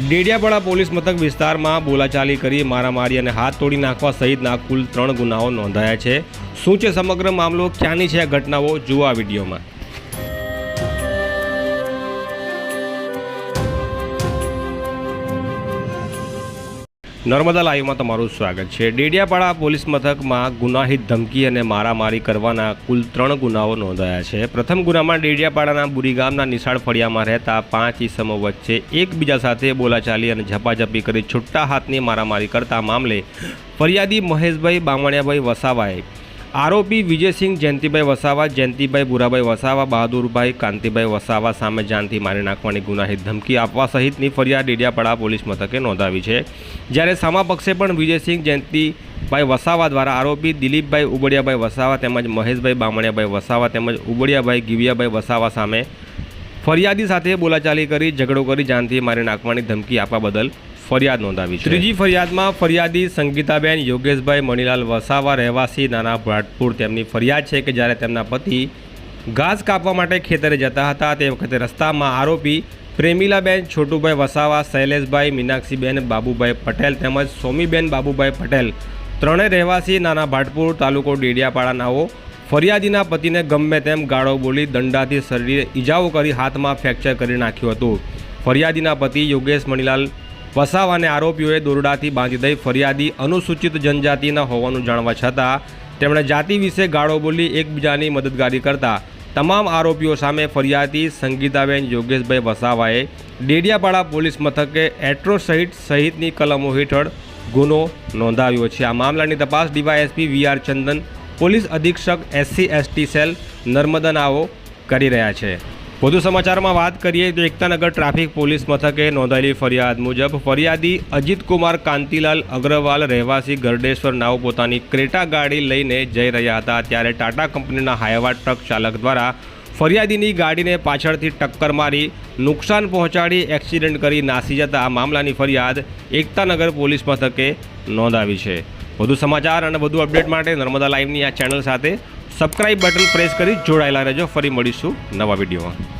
Dediapada police મથક વિસ્તારમાં બોલાચાલી કરી મારામારી અને હાથ તોડી નાખવા સહિતના કુલ ત્રણ ગુનાઓ નોંધાયા છે. શું છે સમગ્ર મામલો? ક્યાંની છે આ ઘટનાઓ? જુઓ આ વિડીયોમાં. નર્મદા લાઈવમાં તમારું સ્વાગત છે. ડેડિયાપાડા પોલીસ મથકમાં ગુનાહિત ધમકી અને મારામારી કરવાના કુલ ત્રણ ગુનાઓ નોંધાયા છે. પ્રથમ ગુનામાં ડેડિયાપાડાના બુરી ગામના નિશાળ ફળિયામાં રહેતા પાંચ ઈસમો વચ્ચે એકબીજા સાથે બોલાચાલી અને ઝપાઝપી કરી છૂટા હાથની મારામારી કરતા મામલે ફરિયાદી મહેશભાઈ બામણિયાભાઈ વસાવાએ આરોપી વિજયસિંહ, જયંતિભાઈ વસાવા, જયંતિભાઈ બુરાભાઈ વસાવા, બહાદુરભાઈ કાંતિભાઈ વસાવા સામે જાનથી મારી નાખવાની ગુનાહિત ધમકી આપવા સહિતની ફરિયાદ ડેડિયાપાડા પોલીસ મથકે નોંધાવી છે. જ્યારે સામા પક્ષે પણ વિજયસિંહ, જયંતિભાઈ વસાવા દ્વારા આરોપી દિલીપભાઈ ઉબડિયાભાઈ વસાવા તેમજ મહેશભાઈ બામણિયાભાઈ વસાવા તેમજ ઉબડિયાભાઈ ગિવિયાભાઈ વસાવા સામે ફરિયાદી સાથે બોલાચાલી કરી, ઝઘડો કરી જાનથી મારી નાખવાની ધમકી આપવા બદલ ફરિયાદ નોંધાવી છે. ત્રીજી ફરિયાદમાં ફરિયાદી સંગીતાબેન યોગેશભાઈ મણિલાલ વસાવા રહેવાસી નાના ભાટપુર તેમની ફરિયાદ છે કે જ્યારે તેમના પતિ ઘાસ કાપવા માટે ખેતરે જતા હતા તે વખતે રસ્તામાં આરોપી પ્રેમીલાબેન, છોટુભાઈ વસાવા, શૈલેષભાઈ, મીનાક્ષીબેન, બાબુભાઈ પટેલ તેમજ સોમીબેન, બાબુભાઈ પટેલ ત્રણેય રહેવાસી નાના ભાટપુર તાલુકો ડેડિયાપાડાનાઓ ફરિયાદીના પતિને ગમે તેમ ગાળો બોલી દંડાથી શરીરે ઈજાઓ કરી હાથમાં ફ્રેક્ચર કરી નાખ્યું હતું. ફરિયાદીના પતિ યોગેશ મણીલાલ વસાવાને આરોપીઓએ દોરડાથી બાંધી દઈ ફરિયાદી અનુસૂચિત જનજાતિના હોવાનું જાણવા છતાં, તેમણે જાતિ વિશે ગાળો બોલી એકબીજાની મદદગારી કરતા તમામ આરોપીઓ સામે ફરિયાદી સંગીતાબેન યોગેશભાઈ વસાવાએ ડેડિયાપાડા પોલીસ મથકે એટ્રો સહિત સહિતની કલમો હેઠળ ગુનો નોંધાવ્યો છે. આ મામલાની તપાસ DYSP V R Chandan, police અધિક્ષક એસસી, એસટી સેલ નર્મદનાઓ કરી રહ્યા છે. વધુ સમાચારમાં વાત કરીએ તો એકતાનગર ટ્રાફિક પોલીસ મથકે નોંધાયેલી ફરિયાદ મુજબ ફરિયાદી અજીતકુમાર કાંતિલાલ અગ્રવાલ રહેવાસી ગરડેશ્વર નાવ પોતાની ક્રેટા ગાડી લઈને જઈ રહ્યા હતા ત્યારે ટાટા કંપનીના હાયવા ટ્રક ચાલક દ્વારા ફરિયાદીની ગાડીને પાછળથી ટક્કર મારી નુકસાન પહોંચાડી એક્સિડન્ટ કરી નાસી જતા આ મામલાની ફરિયાદ એકતાનગર પોલીસ મથકે નોંધાવી છે. વધુ સમાચાર અને વધુ અપડેટ માટે નર્મદા લાઈવની આ ચેનલ સાથે સબસ્ક્રાઇબ બટન પ્રેસ કરી જોડાયેલા રહેજો. ફરી મળીશું નવા વિડીયોમાં.